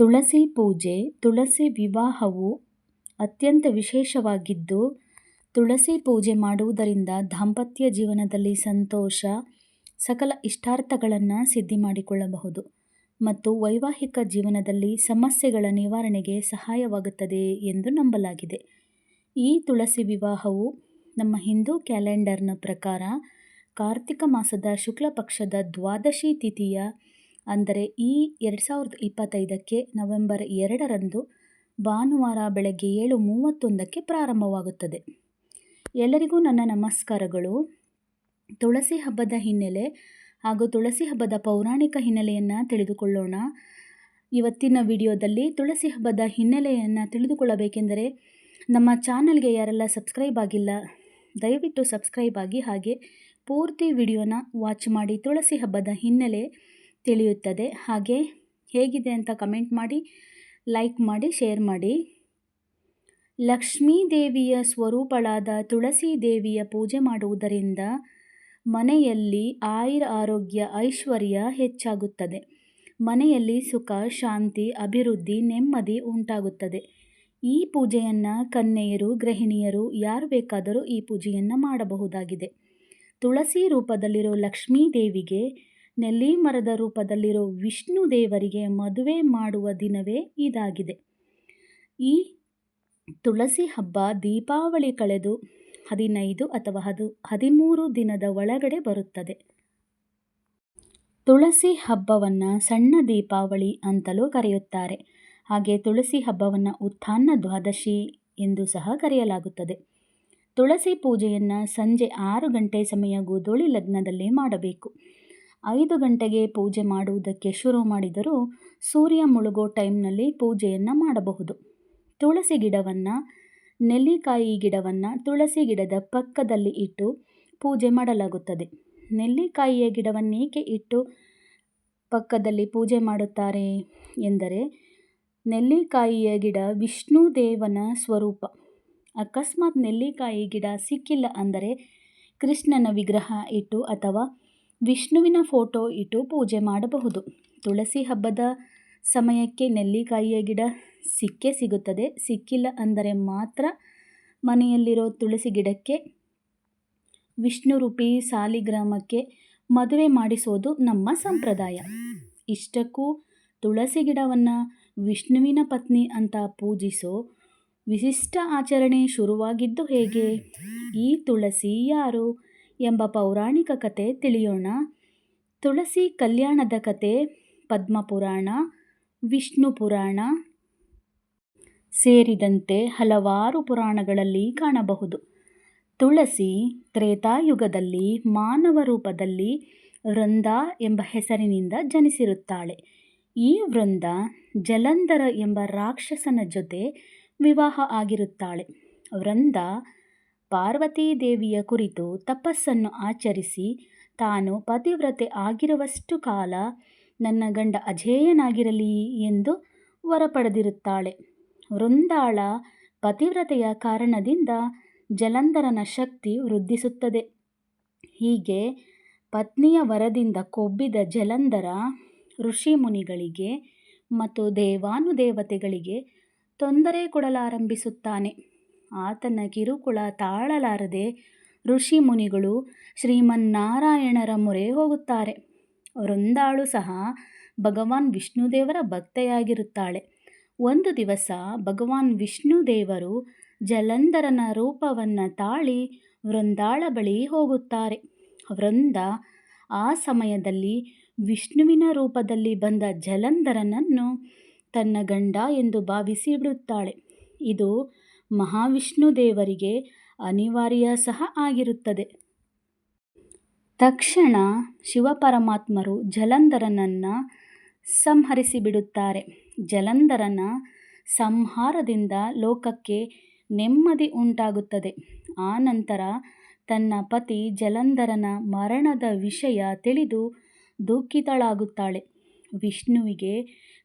ತುಳಸಿ ಪೂಜೆ, ತುಳಸಿ ವಿವಾಹವು ಅತ್ಯಂತ ವಿಶೇಷವಾಗಿದ್ದು, ತುಳಸಿ ಪೂಜೆ ಮಾಡುವುದರಿಂದ ದಾಂಪತ್ಯ ಜೀವನದಲ್ಲಿ ಸಂತೋಷ, ಸಕಲ ಇಷ್ಟಾರ್ಥಗಳನ್ನು ಸಿದ್ಧಿ ಮಾಡಿಕೊಳ್ಳಬಹುದು ಮತ್ತು ವೈವಾಹಿಕ ಜೀವನದಲ್ಲಿ ಸಮಸ್ಯೆಗಳ ನಿವಾರಣೆಗೆ ಸಹಾಯವಾಗುತ್ತದೆ ಎಂದು ನಂಬಲಾಗಿದೆ. ಈ ತುಳಸಿ ವಿವಾಹವು ನಮ್ಮ ಹಿಂದೂ ಕ್ಯಾಲೆಂಡರ್ನ ಪ್ರಕಾರ ಕಾರ್ತಿಕ ಮಾಸದ ಶುಕ್ಲ ಪಕ್ಷದ ದ್ವಾದಶಿ ತಿಥಿಯ ಅಂದರೆ ಈ ಎರಡು ಸಾವಿರದ ಇಪ್ಪತ್ತೈದಕ್ಕೆ ನವೆಂಬರ್ ಎರಡರಂದು ಭಾನುವಾರ ಬೆಳಗ್ಗೆ ಏಳು ಮೂವತ್ತೊಂದಕ್ಕೆ ಪ್ರಾರಂಭವಾಗುತ್ತದೆ. ಎಲ್ಲರಿಗೂ ನನ್ನ ನಮಸ್ಕಾರಗಳು. ತುಳಸಿ ಹಬ್ಬದ ಹಿನ್ನೆಲೆ ಹಾಗೂ ತುಳಸಿ ಹಬ್ಬದ ಪೌರಾಣಿಕ ಹಿನ್ನೆಲೆಯನ್ನು ತಿಳಿದುಕೊಳ್ಳೋಣ. ಇವತ್ತಿನ ವಿಡಿಯೋದಲ್ಲಿ ತುಳಸಿ ಹಬ್ಬದ ಹಿನ್ನೆಲೆಯನ್ನು ತಿಳಿದುಕೊಳ್ಳಬೇಕೆಂದರೆ ನಮ್ಮ ಚಾನಲ್ಗೆ ಯಾರೆಲ್ಲ ಸಬ್ಸ್ಕ್ರೈಬ್ ಆಗಿಲ್ಲ, ದಯವಿಟ್ಟು ಸಬ್ಸ್ಕ್ರೈಬ್ ಆಗಿ ಹಾಗೆ ಪೂರ್ತಿ ವಿಡಿಯೋನ ವಾಚ್ ಮಾಡಿ ತುಳಸಿ ಹಬ್ಬದ ಹಿನ್ನೆಲೆ ತಿಳಿಯುತ್ತದೆ. ಹಾಗೆ ಹೇಗಿದೆ ಅಂತ ಕಮೆಂಟ್ ಮಾಡಿ ಲೈಕ್ ಮಾಡಿ ಶೇರ್ ಮಾಡಿ. ಲಕ್ಷ್ಮೀ ದೇವಿಯ ಸ್ವರೂಪಳಾದ ತುಳಸಿ ದೇವಿಯ ಪೂಜೆ ಮಾಡುವುದರಿಂದ ಮನೆಯಲ್ಲಿ ಆಯುರ್ ಆರೋಗ್ಯ, ಐಶ್ವರ್ಯ ಹೆಚ್ಚಾಗುತ್ತದೆ. ಮನೆಯಲ್ಲಿ ಸುಖ, ಶಾಂತಿ, ಅಭಿವೃದ್ಧಿ, ನೆಮ್ಮದಿ ಉಂಟಾಗುತ್ತದೆ. ಈ ಪೂಜೆಯನ್ನು ಕನ್ಯೆಯರು, ಗೃಹಿಣಿಯರು, ಯಾರು ಬೇಕಾದರೂ ಈ ಪೂಜೆಯನ್ನು ಮಾಡಬಹುದಾಗಿದೆ. ತುಳಸಿ ರೂಪದಲ್ಲಿರೋ ಲಕ್ಷ್ಮೀ ದೇವಿಗೆ ನೆಲ್ಲಿ ಮರದ ರೂಪದಲ್ಲಿರೋ ವಿಷ್ಣು ದೇವರಿಗೆ ಮದುವೆ ಮಾಡುವ ದಿನವೇ ಇದಾಗಿದೆ. ಈ ತುಳಸಿ ಹಬ್ಬ ದೀಪಾವಳಿ ಕಳೆದು ಹದಿನೈದು ಅಥವಾ ಹದು, ಹದಿಮೂರು ದಿನದ ಒಳಗಡೆ ಬರುತ್ತದೆ. ತುಳಸಿ ಹಬ್ಬವನ್ನು ಸಣ್ಣ ದೀಪಾವಳಿ ಅಂತಲೂ ಕರೆಯುತ್ತಾರೆ. ಹಾಗೆ ತುಳಸಿ ಹಬ್ಬವನ್ನು ಉತ್ಥಾನ ದ್ವಾದಶಿ ಎಂದು ಸಹ ಕರೆಯಲಾಗುತ್ತದೆ. ತುಳಸಿ ಪೂಜೆಯನ್ನು ಸಂಜೆ ಆರು ಗಂಟೆ ಸಮಯ ಗೋಧೂಳಿ ಲಗ್ನದಲ್ಲಿ ಮಾಡಬೇಕು. ಐದು ಗಂಟೆಗೆ ಪೂಜೆ ಮಾಡುವುದಕ್ಕೆ ಶುರು ಮಾಡಿದರೂ ಸೂರ್ಯ ಮುಳುಗೋ ಟೈಮ್ನಲ್ಲಿ ಪೂಜೆಯನ್ನು ಮಾಡಬಹುದು. ತುಳಸಿ ಗಿಡವನ್ನು, ನೆಲ್ಲಿಕಾಯಿ ಗಿಡವನ್ನು ತುಳಸಿ ಗಿಡದ ಪಕ್ಕದಲ್ಲಿ ಇಟ್ಟು ಪೂಜೆ ಮಾಡಲಾಗುತ್ತದೆ. ನೆಲ್ಲಿಕಾಯಿಯ ಗಿಡವನ್ನೇಕೆ ಇಟ್ಟು ಪಕ್ಕದಲ್ಲಿ ಪೂಜೆ ಮಾಡುತ್ತಾರೆ ಎಂದರೆ, ನೆಲ್ಲಿಕಾಯಿಯ ಗಿಡ ವಿಷ್ಣು ದೇವನ ಸ್ವರೂಪ. ಅಕಸ್ಮಾತ್ ನೆಲ್ಲಿಕಾಯಿ ಗಿಡ ಸಿಕ್ಕಿಲ್ಲ ಅಂದರೆ ಕೃಷ್ಣನ ವಿಗ್ರಹ ಇಟ್ಟು ಅಥವಾ ವಿಷ್ಣುವಿನ ಫೋಟೋ ಇಟ್ಟು ಪೂಜೆ ಮಾಡಬಹುದು. ತುಳಸಿ ಹಬ್ಬದ ಸಮಯಕ್ಕೆ ನೆಲ್ಲಿಕಾಯಿಯ ಗಿಡ ಸಿಕ್ಕೇ ಸಿಗುತ್ತದೆ. ಸಿಕ್ಕಿಲ್ಲ ಅಂದರೆ ಮಾತ್ರ ಮನೆಯಲ್ಲಿರೋ ತುಳಸಿ ಗಿಡಕ್ಕೆ ವಿಷ್ಣು ರೂಪಿ ಸಾಲಿಗ್ರಾಮಕ್ಕೆ ಮದುವೆ ಮಾಡಿಸೋದು ನಮ್ಮ ಸಂಪ್ರದಾಯ. ಇಷ್ಟಕ್ಕೂ ತುಳಸಿ ಗಿಡವನ್ನು ವಿಷ್ಣುವಿನ ಪತ್ನಿ ಅಂತ ಪೂಜಿಸೋ ವಿಶಿಷ್ಟ ಆಚರಣೆ ಶುರುವಾಗಿದ್ದು ಹೇಗೆ? ಈ ತುಳಸಿ ಯಾರು? ಎಂಬ ಪೌರಾಣಿಕ ಕತೆ ತಿಳಿಯೋಣ. ತುಳಸಿ ಕಲ್ಯಾಣದ ಕತೆ, ಪದ್ಮಪುರಾಣ, ವಿಷ್ಣು ಪುರಾಣ ಸೇರಿದಂತೆ ಹಲವಾರು ಪುರಾಣಗಳಲ್ಲಿ ಕಾಣಬಹುದು. ತುಳಸಿ ತ್ರೇತಾಯುಗದಲ್ಲಿ ಮಾನವ ರೂಪದಲ್ಲಿ ವೃಂದ ಎಂಬ ಹೆಸರಿನಿಂದ ಜನಿಸಿರುತ್ತಾಳೆ. ಈ ವೃಂದ ಜಲಂಧರ ಎಂಬ ರಾಕ್ಷಸನ ಜೊತೆ ವಿವಾಹ ಆಗಿರುತ್ತಾಳೆ. ವೃಂದ ಪಾರ್ವತೀ ದೇವಿಯ ಕುರಿತು ತಪಸ್ಸನ್ನು ಆಚರಿಸಿ ತಾನು ಪತಿವ್ರತೆ ಆಗಿರುವಷ್ಟು ಕಾಲ ನನ್ನ ಗಂಡ ಅಜೇಯನಾಗಿರಲಿ ಎಂದು ವರ ಪಡೆದಿರುತ್ತಾಳೆ ವೃಂದಾಳ ಪತಿವ್ರತೆಯ ಕಾರಣದಿಂದ ಜಲಂಧರನ ಶಕ್ತಿ ವೃದ್ಧಿಸುತ್ತದೆ. ಹೀಗೆ ಪತ್ನಿಯ ವರದಿಂದ ಕೊಬ್ಬಿದ ಜಲಂಧರ ಋಷಿ ಮುನಿಗಳಿಗೆ ಮತ್ತು ದೇವಾನುದೇವತೆಗಳಿಗೆ ತೊಂದರೆ ಕೊಡಲಾರಂಭಿಸುತ್ತಾನೆ. ಆತನ ಕಿರುಕುಳ ತಾಳಲಾರದೆ ಋಷಿ ಮುನಿಗಳು ಶ್ರೀಮನ್ನಾರಾಯಣರ ಮೊರೆ ಹೋಗುತ್ತಾರೆ. ವೃಂದಾಳು ಸಹ ಭಗವಾನ್ ವಿಷ್ಣುದೇವರ ಭಕ್ತೆಯಾಗಿರುತ್ತಾಳೆ. ಒಂದು ದಿವಸ ಭಗವಾನ್ ವಿಷ್ಣುದೇವರು ಜಲಂಧರನ ರೂಪವನ್ನು ತಾಳಿ ವೃಂದಾಳ ಬಳಿ ಹೋಗುತ್ತಾರೆ. ವೃಂದ ಆ ಸಮಯದಲ್ಲಿ ವಿಷ್ಣುವಿನ ರೂಪದಲ್ಲಿ ಬಂದ ಜಲಂಧರನನ್ನು ತನ್ನ ಗಂಡ ಎಂದು ಭಾವಿಸಿ ಬಿಡುತ್ತಾಳೆ. ಇದು ಮಹಾವಿಷ್ಣು ದೇವರಿಗೆ ಅನಿವಾರ್ಯ ಸಹ ಆಗಿರುತ್ತದೆ. ತಕ್ಷಣ ಶಿವಪರಮಾತ್ಮರು ಜಲಂಧರನನ್ನು ಸಂಹರಿಸಿಬಿಡುತ್ತಾರೆ. ಜಲಂಧರನ ಸಂಹಾರದಿಂದ ಲೋಕಕ್ಕೆ ನೆಮ್ಮದಿ ಉಂಟಾಗುತ್ತದೆ. ಆ ನಂತರ ತನ್ನ ಪತಿ ಜಲಂಧರನ ಮರಣದ ವಿಷಯ ತಿಳಿದು ದುಃಖಿತಳಾಗುತ್ತಾಳೆ. ವಿಷ್ಣುವಿಗೆ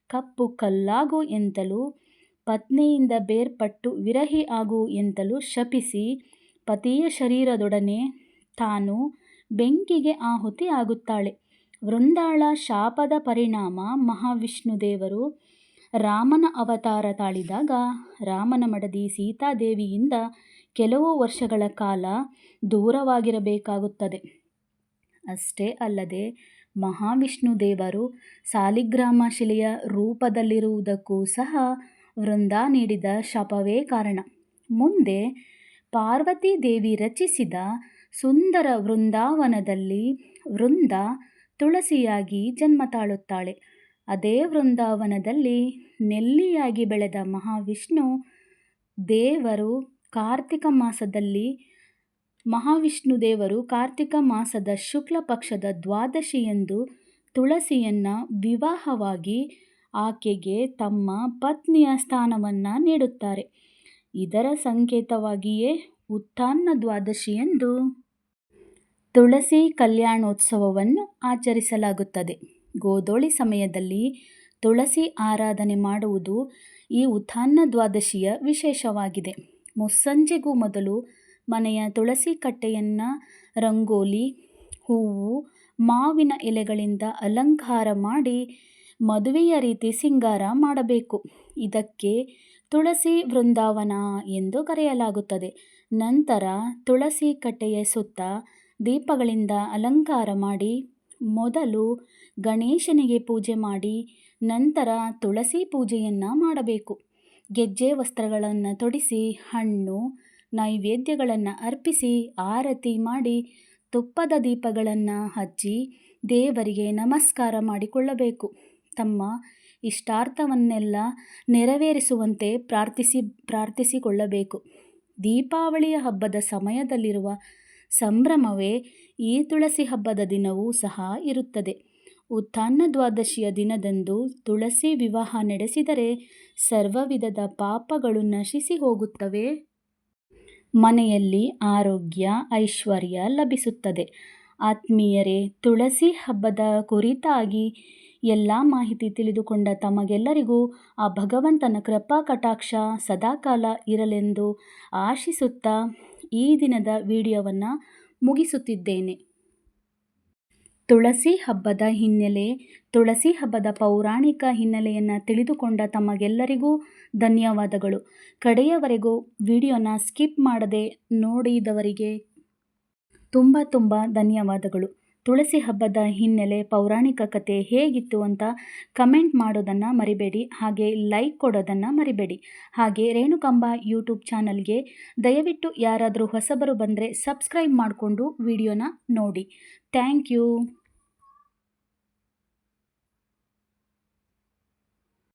ಕಪ್ಪು ಕಲ್ಲಾಗು ಎಂತಲೂ ಪತ್ನಿಯಿಂದ ಬೇರ್ಪಟ್ಟು ವಿರಹಿ ಆಗು ಎಂತಲೂ ಶಪಿಸಿ, ಪತಿಯ ಶರೀರದೊಡನೆ ತಾನು ಬೆಂಕಿಗೆ ಆಹುತಿ ಆಗುತ್ತಾಳೆ. ವೃಂದಾಳ ಶಾಪದ ಪರಿಣಾಮ ಮಹಾವಿಷ್ಣುದೇವರು ರಾಮನ ಅವತಾರ ತಾಳಿದಾಗ ರಾಮನ ಮಡದಿ ಸೀತಾದೇವಿಯಿಂದ ಕೆಲವು ವರ್ಷಗಳ ಕಾಲ ದೂರವಾಗಿರಬೇಕಾಗುತ್ತದೆ. ಅಷ್ಟೇ ಅಲ್ಲದೆ ಮಹಾವಿಷ್ಣು ದೇವರು ಸಾಲಿಗ್ರಾಮ ಶಿಲೆಯ ರೂಪದಲ್ಲಿರುವುದಕ್ಕೂ ಸಹ ವೃಂದ ನೀಡಿದ ಶಾಪವೇ ಕಾರಣ. ಮುಂದೆ ಪಾರ್ವತಿ ದೇವಿ ರಚಿಸಿದ ಸುಂದರ ವೃಂದಾವನದಲ್ಲಿ ವೃಂದ ತುಳಸಿಯಾಗಿ ಜನ್ಮ ತಾಳುತ್ತಾಳೆ. ಅದೇ ವೃಂದಾವನದಲ್ಲಿ ನೆಲ್ಲಿಯಾಗಿ ಬೆಳೆದ ಮಹಾವಿಷ್ಣು ದೇವರು ಕಾರ್ತಿಕ ಮಾಸದಲ್ಲಿ, ಮಹಾವಿಷ್ಣು ದೇವರು ಕಾರ್ತಿಕ ಮಾಸದ ಶುಕ್ಲ ಪಕ್ಷದ ದ್ವಾದಶಿಯಂದು ತುಳಸಿಯನ್ನು ವಿವಾಹವಾಗಿ ಆಕೆಗೆ ತಮ್ಮ ಪತ್ನಿಯ ಸ್ಥಾನವನ್ನು ನೀಡುತ್ತಾರೆ. ಇದರ ಸಂಕೇತವಾಗಿಯೇ ಉತ್ಥಾನ ದ್ವಾದಶಿಯಂದು ತುಳಸಿ ಕಲ್ಯಾಣೋತ್ಸವವನ್ನು ಆಚರಿಸಲಾಗುತ್ತದೆ. ಗೋಧೂಳಿ ಸಮಯದಲ್ಲಿ ತುಳಸಿ ಆರಾಧನೆ ಮಾಡುವುದು ಈ ಉತ್ಥಾನ ದ್ವಾದಶಿಯ ವಿಶೇಷವಾಗಿದೆ. ಮುಸ್ಸಂಜೆಗೂ ಮೊದಲು ಮನೆಯ ತುಳಸಿ ಕಟ್ಟೆಯನ್ನು ರಂಗೋಲಿ, ಹೂವು, ಮಾವಿನ ಎಲೆಗಳಿಂದ ಅಲಂಕಾರ ಮಾಡಿ ಮದುವೆಯ ರೀತಿ ಸಿಂಗಾರ ಮಾಡಬೇಕು. ಇದಕ್ಕೆ ತುಳಸಿ ವೃಂದಾವನ ಎಂದು ಕರೆಯಲಾಗುತ್ತದೆ. ನಂತರ ತುಳಸಿ ಕಟ್ಟೆಯ ಸುತ್ತ ದೀಪಗಳಿಂದ ಅಲಂಕಾರ ಮಾಡಿ, ಮೊದಲು ಗಣೇಶನಿಗೆ ಪೂಜೆ ಮಾಡಿ, ನಂತರ ತುಳಸಿ ಪೂಜೆಯನ್ನು ಮಾಡಬೇಕು. ಗೆಜ್ಜೆ ವಸ್ತ್ರಗಳನ್ನು ತೊಡಿಸಿ, ಹಣ್ಣು, ನೈವೇದ್ಯಗಳನ್ನು ಅರ್ಪಿಸಿ, ಆರತಿ ಮಾಡಿ, ತುಪ್ಪದ ದೀಪಗಳನ್ನು ಹಚ್ಚಿ ದೇವರಿಗೆ ನಮಸ್ಕಾರ ಮಾಡಿಕೊಳ್ಳಬೇಕು. ತಮ್ಮ ಇಷ್ಟಾರ್ಥವನ್ನೆಲ್ಲ ನೆರವೇರಿಸುವಂತೆ ಪ್ರಾರ್ಥಿಸಿ, ಪ್ರಾರ್ಥಿಸಿಕೊಳ್ಳಬೇಕು. ದೀಪಾವಳಿಯ ಹಬ್ಬದ ಸಮಯದಲ್ಲಿರುವ ಸಂಭ್ರಮವೇ ಈ ತುಳಸಿ ಹಬ್ಬದ ದಿನವೂ ಸಹ ಇರುತ್ತದೆ. ಉತ್ಥಾನ ದ್ವಾದಶಿಯ ದಿನದಂದು ತುಳಸಿ ವಿವಾಹ ನಡೆಸಿದರೆ ಸರ್ವ ವಿಧದ ಪಾಪಗಳು ನಶಿಸಿ ಹೋಗುತ್ತವೆ. ಮನೆಯಲ್ಲಿ ಆರೋಗ್ಯ, ಐಶ್ವರ್ಯ ಲಭಿಸುತ್ತದೆ. ಆತ್ಮೀಯರೇ, ತುಳಸಿ ಹಬ್ಬದ ಕುರಿತಾಗಿ ಎಲ್ಲ ಮಾಹಿತಿ ತಿಳಿದುಕೊಂಡ ತಮಗೆಲ್ಲರಿಗೂ ಆ ಭಗವಂತನ ಕೃಪಾ ಕಟಾಕ್ಷ ಸದಾಕಾಲ ಇರಲೆಂದು ಆಶಿಸುತ್ತಾ ಈ ದಿನದ ವಿಡಿಯೋವನ್ನು ಮುಗಿಸುತ್ತಿದ್ದೇನೆ. ತುಳಸಿ ಹಬ್ಬದ ಹಿನ್ನೆಲೆ, ತುಳಸಿ ಹಬ್ಬದ ಪೌರಾಣಿಕ ಹಿನ್ನೆಲೆಯನ್ನು ತಿಳಿದುಕೊಂಡ ತಮಗೆಲ್ಲರಿಗೂ ಧನ್ಯವಾದಗಳು. ಕಡೆಯವರೆಗೂ ವಿಡಿಯೋನ ಸ್ಕಿಪ್ ಮಾಡದೆ ನೋಡಿದವರಿಗೆ ತುಂಬ ತುಂಬ ಧನ್ಯವಾದಗಳು. ತುಳಸಿ ಹಬ್ಬದ ಹಿನ್ನೆಲೆ ಪೌರಾಣಿಕ ಕತೆ ಹೇಗಿತ್ತು ಅಂತ ಕಮೆಂಟ್ ಮಾಡೋದನ್ನು ಮರಿಬೇಡಿ, ಹಾಗೆ ಲೈಕ್ ಕೊಡೋದನ್ನು ಮರಿಬೇಡಿ. ಹಾಗೆ ರೇಣುಕಂಬ ಯೂಟ್ಯೂಬ್ ಚಾನಲ್ಗೆ ದಯವಿಟ್ಟು ಯಾರಾದರೂ ಹೊಸಬರು ಬಂದರೆ ಸಬ್ಸ್ಕ್ರೈಬ್ ಮಾಡಿಕೊಂಡು ವಿಡಿಯೋನ ನೋಡಿ. Thank you.